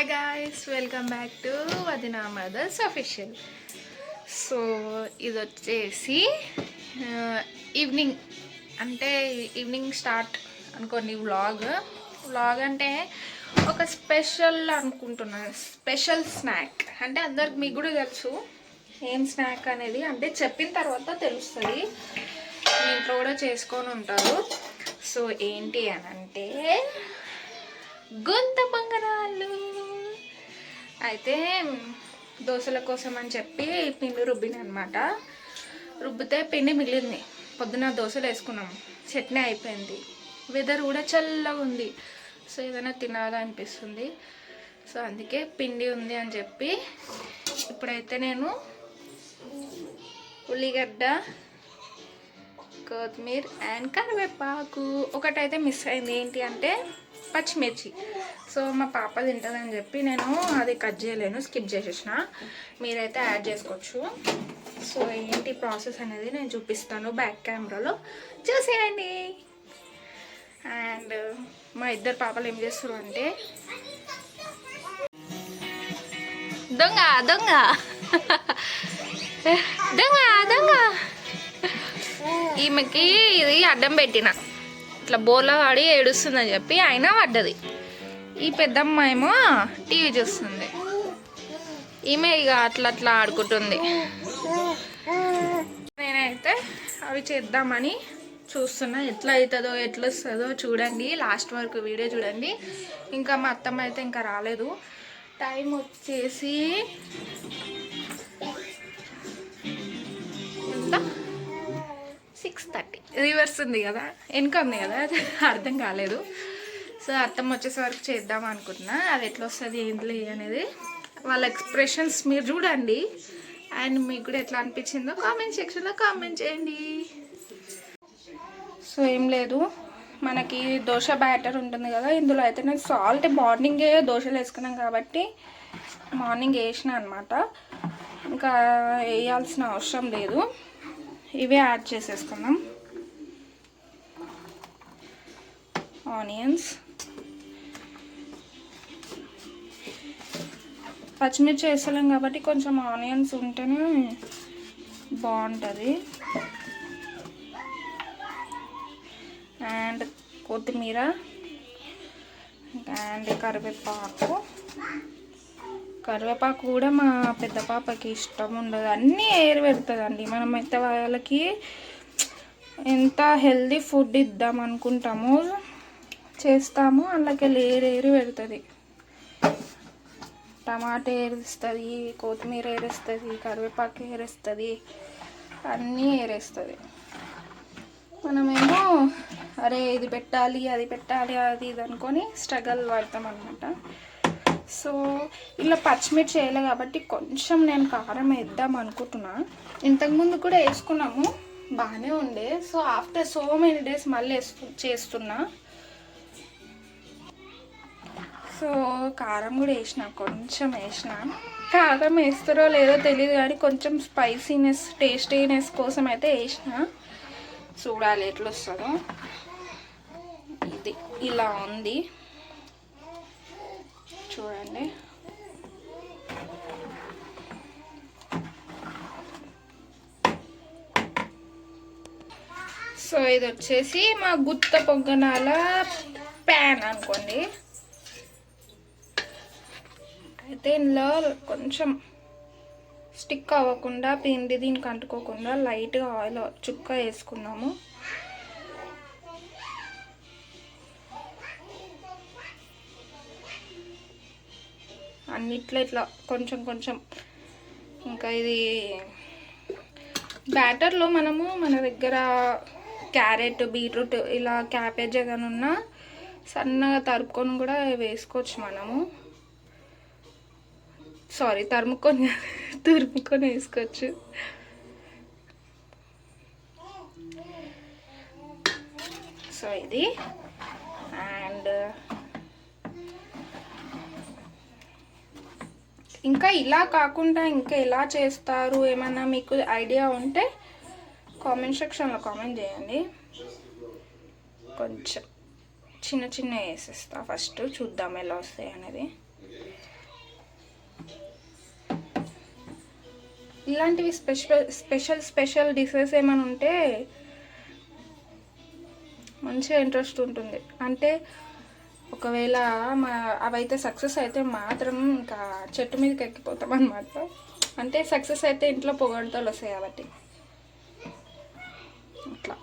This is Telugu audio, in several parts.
Hi guys welcome back to వదినా మదర్స్ అఫీషియల్ సో ఇది వచ్చేసి ఈవినింగ్ అంటే ఈవినింగ్ స్టార్ట్ అనుకోండి వ్లాగ్ వ్లాగ్ అంటే ఒక స్పెషల్ అనుకుంటున్నాను స్పెషల్ స్నాక్ అంటే అందరికి మీకు కూడా తెలుసు ఏం స్నాక్ అనేది. అంటే చెప్పిన తర్వాత తెలుస్తుంది. మీ ఇంట్లో కూడా చేసుకొని ఉంటారు. సో ఏంటి అని అంటే గొంత బంగారాలు అయితే దోశల కోసం అని చెప్పి పిండి రుబ్బిన అనమాట రుబ్బితే పిండి మిగిలింది. పొద్దున దోశలు వేసుకున్నాం. చట్నీ అయిపోయింది. వెదర్ కూడా చల్లగా ఉంది. సో ఏదైనా తినాలనిపిస్తుంది సో అందుకే పిండి ఉంది అని చెప్పి ఇప్పుడైతే నేను ఉల్లిగడ్డ కొత్తిమీర అండ్ కరివేపాకు. ఒకటైతే మిస్ అయింది. ఏంటి అంటే పచ్చిమిర్చి. సో మా పాప తింటుందని చెప్పి నేను అది కట్ చేయలేను స్కిప్ చేసేసిన. మీరైతే యాడ్ చేసుకోవచ్చు. సో ఏంటి ప్రాసెస్ అనేది నేను చూపిస్తాను బ్యాక్ కెమెరాలో. చూసేయండి. అండ్ మా ఇద్దరు పాపలు ఏం చేస్తారు అంటే దొంగ దొంగ. దొంగ దొంగ. ఈమెకి ఇది అడ్డం పెట్టిన. ఇట్లా బోర్లో పడి ఏడుస్తుందని చెప్పి అయినా పడ్డది. ఈ పెద్దమ్మ ఏమో టీవీ చూస్తుంది. ఈమె ఇక అట్లా అట్లా ఆడుకుంటుంది. నేనైతే అవి చేద్దామని చూస్తున్నా. ఎట్లా అవుతుందో ఎట్లా వస్తుందో చూడండి. లాస్ట్ వరకు వీడియో చూడండి. ఇంకా మా అత్తమ్మ అయితే ఇంకా రాలేదు. టైం వచ్చేసి రివర్స్ ఉంది కదా? వెనుక ఉంది కదా? అర్థం కాలేదు. సో అర్థం వచ్చేసే వరకు చేద్దాం అనుకుంటున్నా. అది ఎట్లా వస్తుంది ఏంటి అనేది వాళ్ళ ఎక్స్ప్రెషన్స్ మీరు చూడండి. అండ్ మీకు కూడా ఎట్లా అనిపించిందో కామెంట్ సెక్షన్లో కామెంట్ చేయండి. సో ఏం లేదు. మనకి దోశ బ్యాటర్ ఉంటుంది కదా ఇందులో అయితే నేను సాల్ట్ మార్నింగే దోశలు వేసుకున్నాం కాబట్టి మార్నింగ్ వేసిన అనమాట ఇంకా వేయాల్సిన అవసరం లేదు. ఇవే యాడ్ చేసేసుకున్నాం ఆనియన్స్ పచ్చిమిర్చి వేసలేం కాబట్టి కొంచెం ఆనియన్స్ ఉంటేనే బాగుంటుంది. అండ్ కొత్తిమీర అండ్ కరివేపాకు. కరివేపాకు కూడా మా పెద్ద పాపకి ఇష్టం ఉండదు. అన్నీ ఏరు పెడుతుందండి. మనం అయితే వాళ్ళకి ఎంత హెల్దీ ఫుడ్ ఇద్దాం అనుకుంటామో చేస్తాము అందులోకి ఏరు పెడుతుంది. టమాటా ఏరుస్తుంది కొత్తిమీర ఏరేస్తుంది కరివేపాకు ఏరేస్తుంది అన్నీ ఏరేస్తుంది. మనమేమో అరే ఇది పెట్టాలి అది పెట్టాలి అది ఇది అనుకొని స్ట్రగల్ పడతాం అనమాట సో ఇలా పచ్చిమిర్చి వేయలే కాబట్టి కొంచెం నేను కారం వేద్దాం అనుకుంటున్నా. ఇంతకుముందు కూడా వేసుకున్నాము బాగానే ఉండే. So after so many days మళ్ళీ వేసు చేస్తున్నా. సో కారం కూడా వేసిన కొంచెం వేసిన. కారం వేస్తారో లేదో తెలియదు కానీ కొంచెం స్పైసీనెస్ టేస్టీనెస్ కోసం అయితే వేసిన. చూడాలి ఎట్లా వస్తుందో ఇది ఇలా ఉంది. చూడండి. సో ఇది వచ్చేసి మా గుత్త పొంగనాల ప్యాన్ అనుకోండి. అయితే ఇందులో కొంచెం స్టిక్ అవ్వకుండా పిండి దీనికి అంటుకోకుండా లైట్గా ఆయిల్ చుక్క వేసుకున్నాము అన్నిట్లో ఇట్లా కొంచెం కొంచెం ఇంకా ఇది బ్యాటర్లో మనము మన దగ్గర క్యారెట్ బీట్రూట్ ఇలా క్యాబేజ్ ఏదైనా ఉన్నా సన్నగా తరుపుకొని కూడా వేసుకోవచ్చు మనము. సారీ తరుముకొని తురుముకొని వేసుకోవచ్చు. సో ఇది. అండ్ ఇంకా ఇలా కాకుండా ఇంకా ఎలా చేస్తారు? ఏమన్నా మీకు ఐడియా ఉంటే కామెంట్ సెక్షన్లో కామెంట్ చేయండి. కొంచెం చిన్న చిన్న వేసేస్తా. ఫస్ట్ చూద్దాం ఎలా వస్తాయి అనేది. ఇలాంటివి స్పెషల్ స్పెషల్ స్పెషల్ డిషెస్ ఏమైనా ఉంటే మంచిగా ఇంట్రెస్ట్ ఉంటుంది. అంటే ఒకవేళ మా అవైతే సక్సెస్ అయితే మాత్రం ఇంకా చెట్టు మీదకి ఎక్కిపోతాం అనమాట అంటే సక్సెస్ అయితే ఇంట్లో పొగడతలు వస్తాయి కాబట్టి. అట్లా.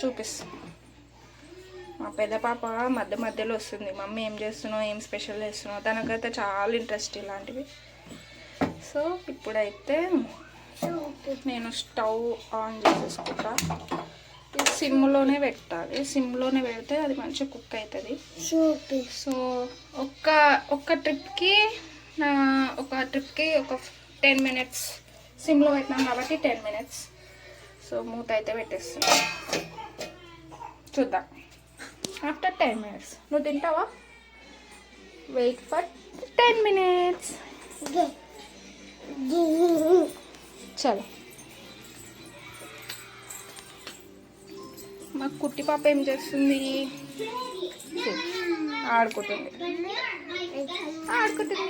చూపిస్తా. మా పెద్ద పాప మధ్య మధ్యలో వస్తుంది. మమ్మీ ఏం చేస్తున్నావు? ఏం స్పెషల్ చేస్తున్నావు? తనకైతే చాలా ఇంట్రెస్ట్ ఇలాంటివి. సో ఇప్పుడైతే నేను స్టవ్ ఆన్ చేసేసుకుంటా. ఇది సిమ్లోనే పెట్టాలి. సిమ్లోనే పెడితే అది మంచిగా కుక్ అవుతుంది సో ఒక్క ఒక్క ట్రిప్కి నా ఒక ట్రిప్కి ఒక టెన్ మినిట్స్. సిమ్లో పెట్టినాం కాబట్టి టెన్ మినిట్స్. సో మూత అయితే పెట్టేస్తున్నా. చూద్దాం. ఆఫ్టర్ టెన్ మినిట్స్ నువ్వు తింటావా? వెయిట్ ఫర్ టెన్ మినిట్స్ గే గి చలో. మా కుట్టి పాప ఏం చేస్తుంది? ఆడుకుంటుంది. ఆడుకుంటుంది.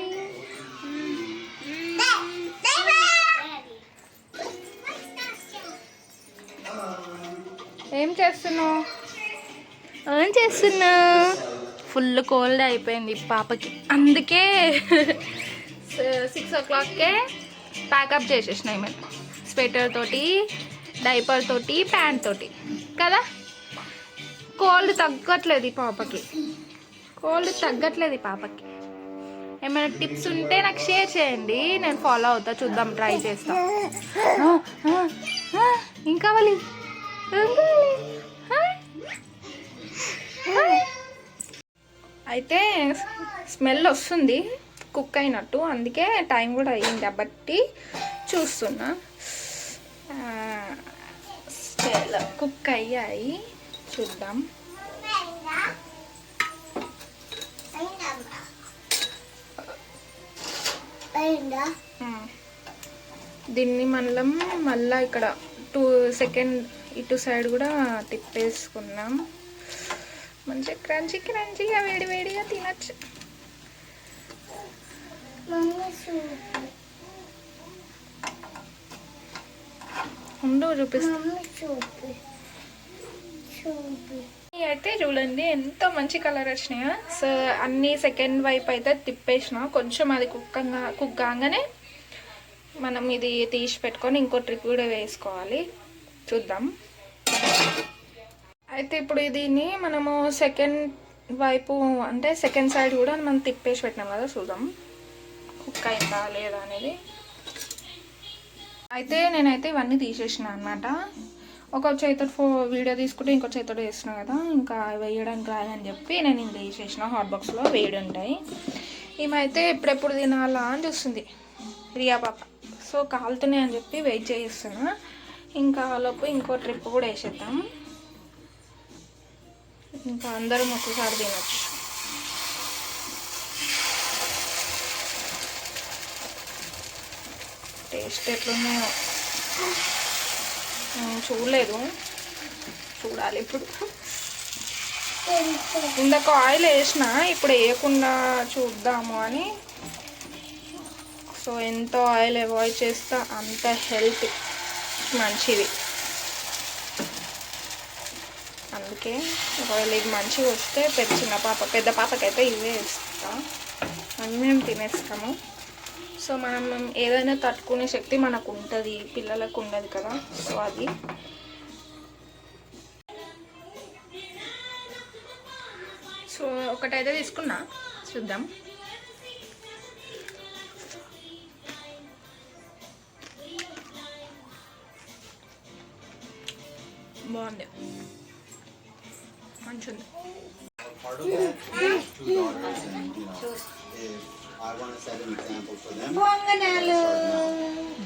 ఏం చేస్తున్నావు? ఏం చేస్తున్నా? ఫుల్ కోల్డ్ అయిపోయింది పాపకి. అందుకే సిక్స్ ఓ క్లాక్కే ప్యాకప్ చేసేసిన ఐ మీన్ స్వెటర్ తోటి డైపర్ తోటి ప్యాంట్ తోటి. కదా? కోల్డ్ తగ్గట్లేదు ఈ పాపకి. కోల్డ్ తగ్గట్లేదు ఈ పాపకి. ఏమైనా టిప్స్ ఉంటే నాకు షేర్ చేయండి. నేను ఫాలో అవుతా చూద్దాం ట్రై చేస్తా. ఇంకా ఆ, అయితే స్మెల్ వస్తుంది కుక్ అయినట్టు. అందుకే టైం కూడా అయ్యింది కాబట్టి చూస్తున్నా. స్మెల్ కుక్ అయ్యాయి. చూద్దాం. దీన్ని మనం మళ్ళీ ఇక్కడ టూ సెకండ్ ఇటు సైడ్ కూడా తిప్పేసుకున్నాం. మంచిగా క్రంచి క్రంచిగా వేడి వేడిగా తినచ్చు. ఉండు చూపిస్తా. అయితే చూడండి ఎంత మంచి కలర్ వచ్చినాయా. సో అన్ని సెకండ్ వైపు అయితే తిప్పేసిన. కొంచెం అది కుక్కంగా కుక్ కాగానే మనం ఇది తీసి పెట్టుకొని ఇంకో ట్రిప్ కూడా వేసుకోవాలి. చూద్దాం. అయితే ఇప్పుడు దీన్ని మనము సెకండ్ వైపు అంటే సెకండ్ సైడ్ కూడా మనం తిప్పేసి పెట్టినాం కదా చూద్దాం. కుక్ అయిందా లేదా అనేది. అయితే నేనైతే ఇవన్నీ తీసేసిన అనమాట ఒక చేతితో ఫో వీడియో తీసుకుంటే ఇంకో చేతితో వేసిన కదా ఇంకా వేయడానికి రాదని చెప్పి నేను ఇందులో వేసేసిన హాట్ బాక్స్లో వేడి ఉంటాయి. ఈమెయితే ఎప్పుడెప్పుడు తినాలా అని చూస్తుంది రియా పాప. సో కాలుతున్నాయి అని చెప్పి వెయిట్ చేయిస్తున్నా. ఇంకా లోపు ఇంకో ట్రిప్ కూడా వేసేద్దాం. ఇంకా అందరం ఒక్కసారి తినచ్చు. టేస్ట్ ఎట్లున్నాయో చూడలేదు. చూడాలి ఇప్పుడు. ఇందాక ఆయిల్ వేసిన ఇప్పుడు వేయకుండా చూద్దాము అని. సో ఎంత ఆయిల్ అవాయిడ్ చేస్తే అంత హెల్త్ మంచిది. అందుకే ఒకవేళ ఇది మంచిగా వస్తే పెద్ద చిన్న పాప పెద్ద పాపకైతే ఇవే ఇస్తాం. అన్నీ మేము తినేస్తాము. సో మనం ఏదైనా తట్టుకునే శక్తి మనకు ఉంటుంది పిల్లలకు ఉండదు కదా. సో అది. సో ఒకటైతే తీసుకున్నా చూద్దాం. బాగుంది. మంచిది. part of that. Two daughters, and you know, if I want to set an example for them. పొంగనాలు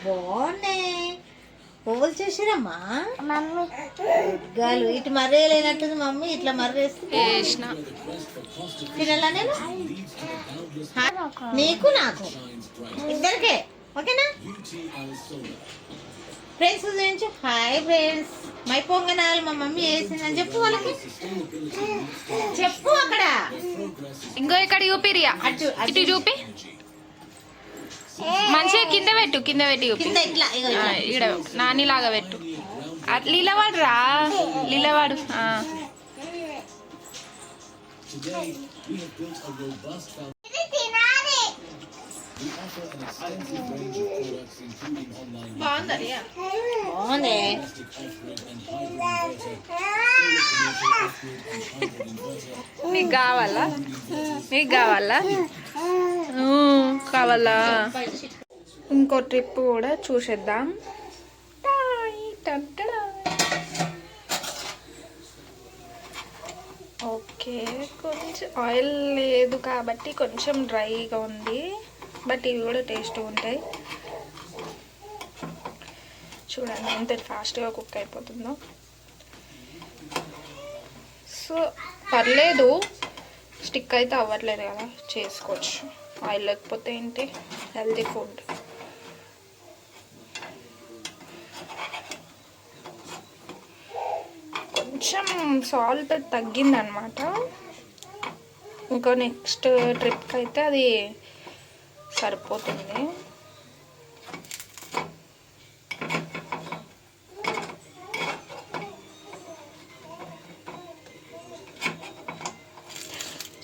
బాగున్నాయి. పువ్వులు చూసిరమ్మా. మమ్మీ గాలు ఇటు మర్రేయలేనట్టుంది మమ్మీ ఇట్లా మర్రేస్తుంది వేసిన తినాలా నేను? నీకు నాకు. ఇద్దరికే. ఓకేనా? ఫ్రెండ్స్ గురించి హాయ్ ఫ్రెండ్స్ మై పొంగనాలు మా మమ్మీ వేసిందని చెప్పు వాళ్ళకి. చెప్పు అక్కడ. ఇంకో ఇక్కడ చూపిరియా అటు ఇటు చూపి. మంచిగా కింద పెట్టు కింద పెట్టి కింద ఇట్లా. ఈడ నానిలాగా పెట్టు. లీలవాడు రా లీలవాడు ఆ. మీకు బాగుంది కావాలా మీకు కావాలా. కావాలా ఇంకో ట్రిప్ కూడా చూసేద్దాం. ఓకే కొంచెం ఆయిల్ లేదు కాబట్టి కొంచెం డ్రైగా ఉంది. బట్ ఇవి కూడా టేస్ట్ ఉంటాయి. చూడండి ఎంత ఫాస్ట్గా కుక్ అయిపోతుందో. సో పర్లేదు స్టిక్ అయితే అవ్వట్లేదు కదా చేసుకోవచ్చు. ఆయిల్ లేకపోతే ఏంటి? Healthy food. కొంచెం సాల్ట్ తగ్గిందనమాట. ఇంకో నెక్స్ట్ ట్రిప్కి అయితే అది సరిపోతుంది.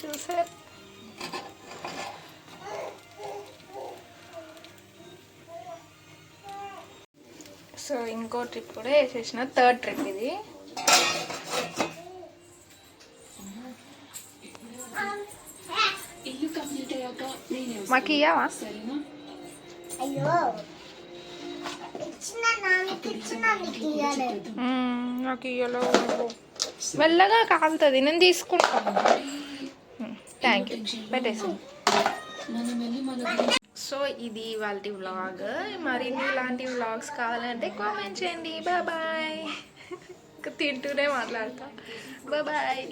చూసారు సో ఇంకో ట్రిప్ కూడా వేసేసిన. థర్డ్ ట్రిప్ ఇది. మాకు ఇయ్యవా అయ్యో నీకు ఇయ్యలో మెల్లగా కాలుతుంది నేను తీసుకుంటాను థ్యాంక్ యూ పెట్టేసి. సో ఇది వాళ్ళ వ్లాగ్ మరిన్ని ఇలాంటి వ్లాగ్స్ కావాలంటే కామెంట్ చేయండి. బాయ్ తింటూనే మాట్లాడతా. బాయ్